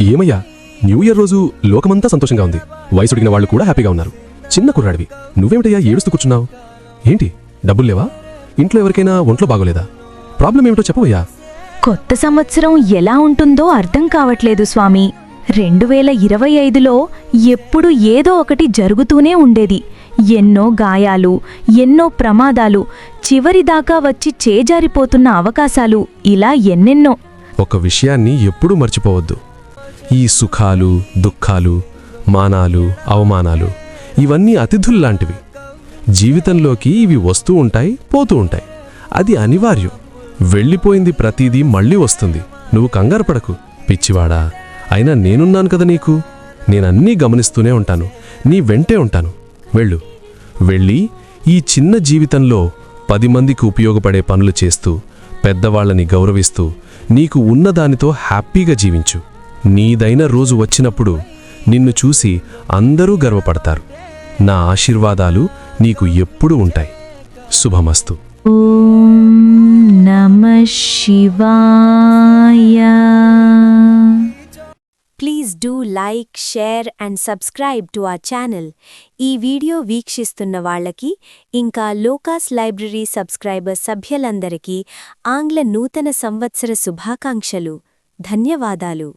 ఏమయ్యా new year రోజు లోకమంతా సంతోషంగా ఉంది. వయసుడిగిన వాళ్ళు కూడా హ్యాపీగా ఉన్నారు. చిన్న కుర్రాడివి. నువ్వేమిటయ్యా ఏడుస్తూ కూర్చున్నావు? ఏంటి డబ్బులు లేవా? ఇంట్లో ఎవరికైనా ఒంట్లో బాగోలేదా? ప్రాబ్లం ఏమిటో చెప్పవయ్యా. కొత్త సంవత్సరం ఎలా ఉంటుందో అర్థం కావట్లేదు స్వామి. రెండు వేల ఇరవై ఐదులో ఎప్పుడు ఏదో ఒకటి జరుగుతూనే ఉండేది. ఎన్నో గాయాలు ఎన్నో ప్రమాదాలు చివరిదాకా వచ్చి చేజారిపోతున్న అవకాశాలు ఇలా ఎన్నెన్నో. ఒక విషయాన్ని ఎప్పుడూ మర్చిపోవద్దు. ఈ సుఖాలు దుఃఖాలు మానాలు అవమానాలు ఇవన్నీ అతిథుల్లాంటివి. జీవితంలోకి ఇవి వస్తూ ఉంటాయి పోతూ ఉంటాయి. అది అనివార్యం. వెళ్ళిపోయింది ప్రతీదీ మళ్ళీ వస్తుంది. నువ్వు కంగారు పడకు. పిచ్చివాడా అయినా నేనున్నాను కదా నీకు? నేనన్నీ గమనిస్తూనే ఉంటాను. నీ వెంటే ఉంటాను. వెళ్ళు. వెళ్ళి ఈ చిన్న జీవితంలో పది మందికి ఉపయోగపడే పనులు చేస్తూ పెద్దవాళ్ళని గౌరవిస్తూ నీకు ఉన్నదానితో హ్యాపీగా జీవించు. నీదైన రోజు వచ్చినప్పుడు నిన్ను చూసి అందరూ గర్వపడతారు. నా ఆశీర్వాదాలు నీకు ఎప్పుడూ ఉంటాయి. శుభమస్తు. ఓం నమ Shiva please do like share and subscribe to ఆ ఛానల్ ఈ వీడియో వీక్షిస్తున్న వాళ్ళకి ఇంకా లోకాస్ లైబ్రరీ సబ్స్క్రైబర్ సభ్యులందరికీ ఆంగ్ల నూతన సంవత్సర శుభాకాంక్షలు. ధన్యవాదాలు.